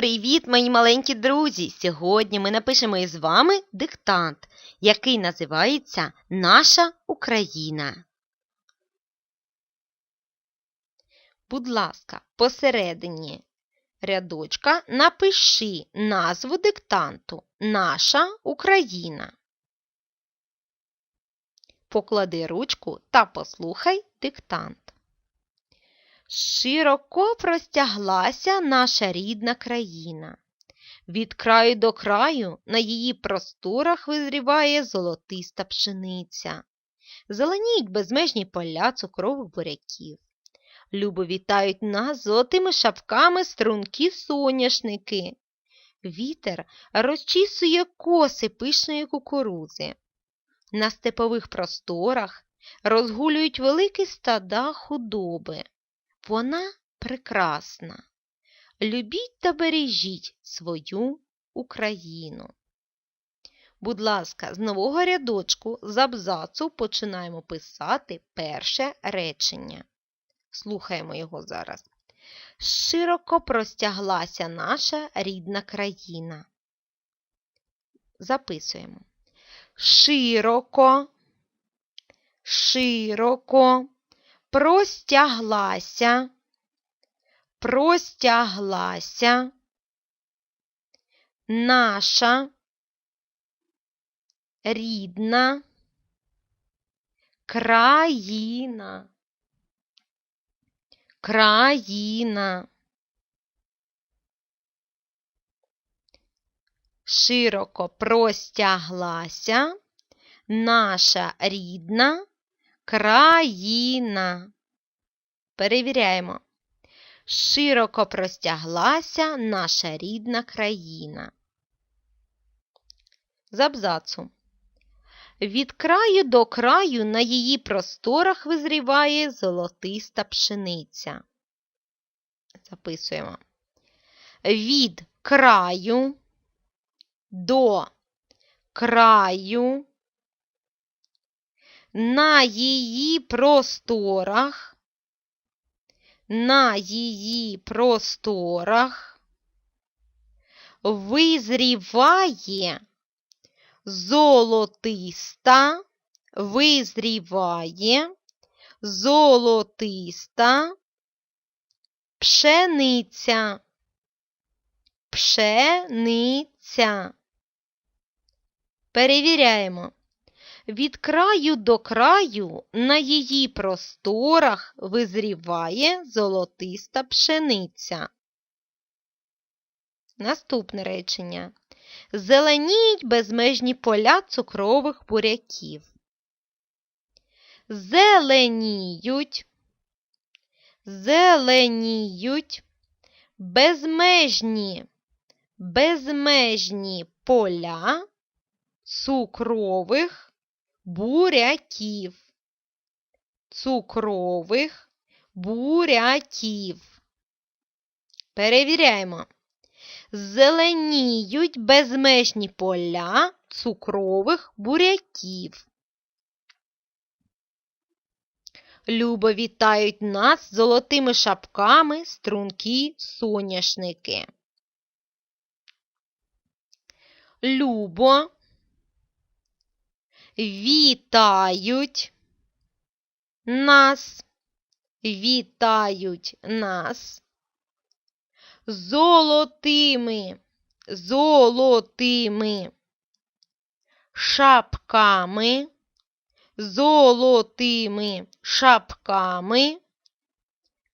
Привіт, мої маленькі друзі! Сьогодні ми напишемо із вами диктант, який називається Наша Україна. Будь ласка, посередині рядочка напиши назву диктанту Наша Україна. Поклади ручку та послухай диктант. Широко простяглася наша рідна країна. Від краю до краю на її просторах визріває золотиста пшениця. Зеленіють безмежні поля цукрових буряків. Любо вітають нас золотими шапками стрункі соняшники. Вітер розчісує коси пишної кукурузи. На степових просторах розгулюють великі стада худоби. Вона прекрасна. Любіть та бережіть свою Україну. Будь ласка, з нового рядочку з абзацу починаємо писати перше речення. Слухаємо його зараз. Широко простяглася наша рідна країна. Записуємо. Широко, широко простяглася, простяглася. Наша. Рідна. Країна, країна. Широко простяглася. Наша рідна країна. Перевіряємо. Широко простяглася наша рідна країна. З абзацу. Від краю до краю на її просторах визріває золотиста пшениця. Записуємо. Від краю до краю на її просторах, на її просторах визріває золотиста, визріває золотиста пшениця, пшениця. Перевіряємо. Від краю до краю на її просторах визріває золотиста пшениця. Наступне речення. Зеленіють безмежні поля цукрових буряків. Зеленіють, зеленіють безмежні, безмежні поля цукрових буряків, цукрових буряків. Перевіряємо. Зеленіють безмежні поля цукрових буряків. Любо вітають нас золотими шапками стрункі соняшники. Любо вітають нас, вітають нас золотими, золотими шапками, золотими шапками,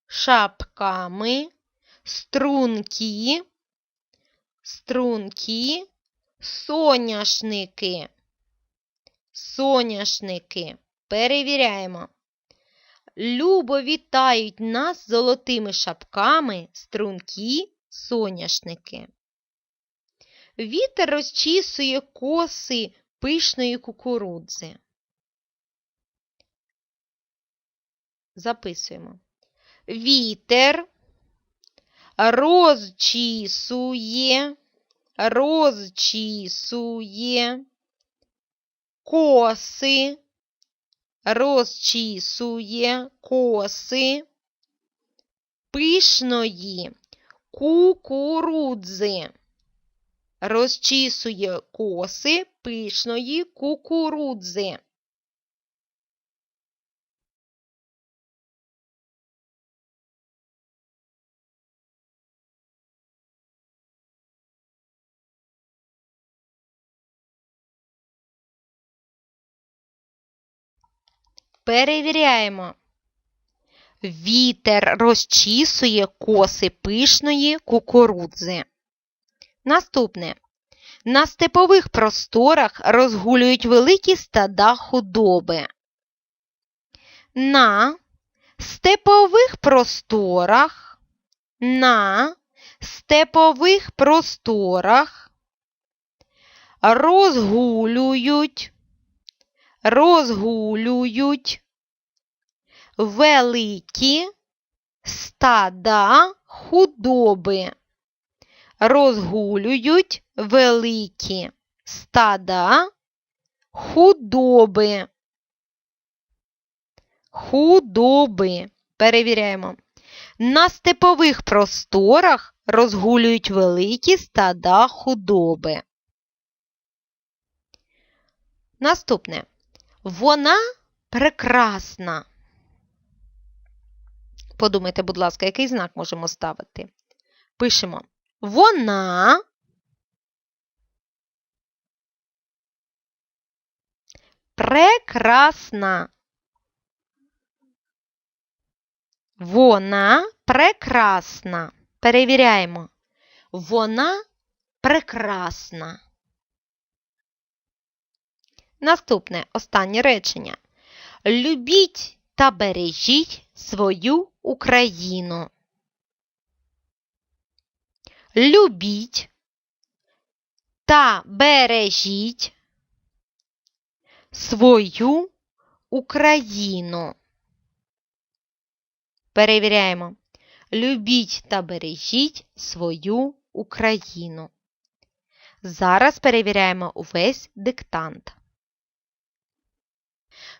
шапками, стрункі, стрункі, соняшники соняшники. Перевіряємо. Любо вітають нас золотими шапками стрункі соняшники. Вітер розчісує коси пишної кукурудзи. Записуємо. Вітер розчісує, розчісує коси, розчісує коси пишної кукурудзи. Розчісує коси пишної кукурудзи. Перевіряємо. Вітер розчісує коси пишної кукурудзи. Наступне. На степових просторах розгулюють великі стада худоби. На степових просторах, на степових просторах розгулюють, розгулюють великі стада худоби. Розгулюють великі стада худоби. Худоби. Перевіряємо. На степових просторах розгулюють великі стада худоби. Наступне. Вона прекрасна. Подумайте, будь ласка, який знак можемо ставити? Пишемо вона прекрасна. Вона прекрасна. Перевіряємо. Вона прекрасна. Наступне останнє речення. Любіть та бережіть свою Україну. Любіть та бережіть свою Україну. Перевіряємо. Любіть та бережіть свою Україну. Зараз перевіряємо увесь диктант.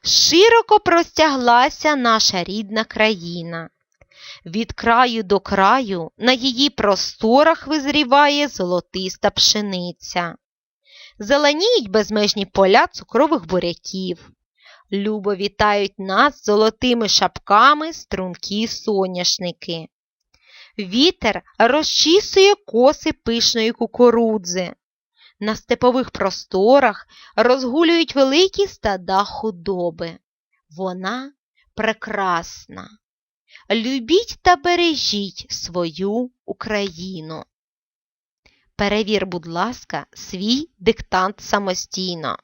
Широко простяглася наша рідна країна. Від краю до краю на її просторах визріває золотиста пшениця. Зеленіють безмежні поля цукрових буряків. Любо вітають нас золотими шапками стрункі соняшники. Вітер розчісує коси пишної кукурудзи. На степових просторах розгулюють великі стада худоби. Вона прекрасна. Любіть та бережіть свою Україну. Перевір, будь ласка, свій диктант самостійно.